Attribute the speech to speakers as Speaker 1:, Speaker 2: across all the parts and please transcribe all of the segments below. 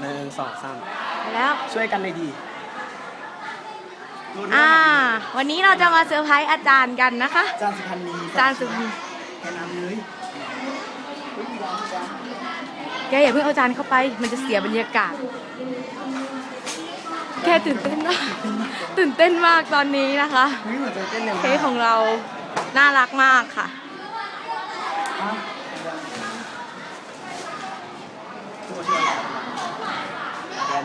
Speaker 1: หนึ่งสองสาม
Speaker 2: ไปแล้ว
Speaker 1: ช่วยกันเลยดี
Speaker 2: อ่า วันนี้เราจะมาเซอร์ไพรส์อาจารย์กันนะคะ
Speaker 1: จานสุพรรณี
Speaker 2: อาจารย์สุพรรณี
Speaker 1: แค่น้ำเลยเฮ้ยร้อนจัง
Speaker 2: แกอย่าเพิ่งเอาจานเข้าไป มันจะเสียบรรยากาศ แกตื่นเต้นมาก ตื่นเต้นมากตอนนี้นะคะ
Speaker 1: เฮ้ยหัวใจเต้นเร็วมาก
Speaker 2: เค้กของเรา น่ารักมากค่ะ
Speaker 1: อะตัวช่วยแกน ร้อง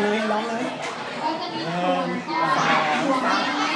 Speaker 1: เลยร้องเลย
Speaker 2: เออ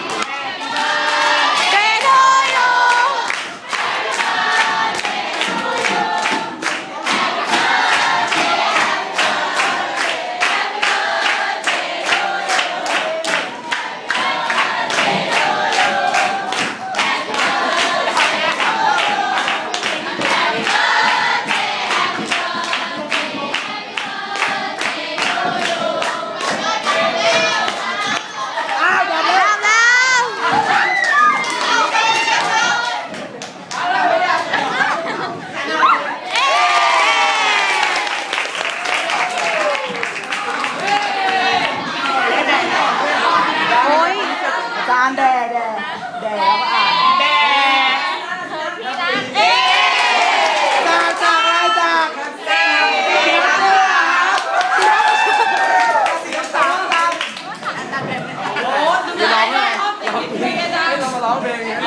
Speaker 1: แดแดแดแล้วก็อ่านแดจากจากอะไรจากเสียงเสือเสียงสามสามจะร้องไงเรามาร้องเพลง